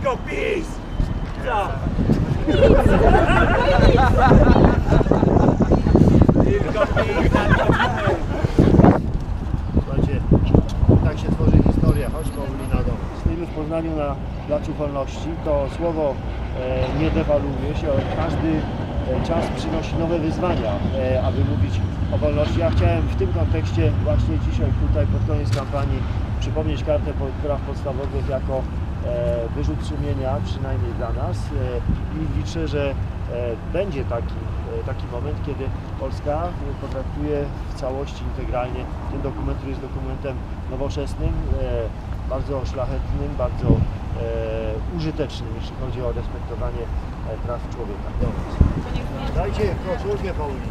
go peace! Co? Tylko peace, Słuchajcie, tak się tworzy historia. Chodź Paulina do nas. Stoimy w Poznaniu na Placu Wolności. To słowo e, nie dewaluje się, ale każdy e, czas przynosi nowe wyzwania, e, aby mówić o wolności. Ja chciałem w tym kontekście właśnie dzisiaj tutaj pod koniec kampanii przypomnieć kartę praw podstawowych jako wyrzut sumienia, przynajmniej dla nas e, i liczę, że e, będzie taki, e, taki moment, kiedy Polska e, potraktuje w całości, integralnie ten dokument, który jest dokumentem nowoczesnym, e, bardzo szlachetnym, bardzo e, użytecznym, jeśli chodzi o respektowanie e, praw człowieka. Dajcie koszulkę Paulini.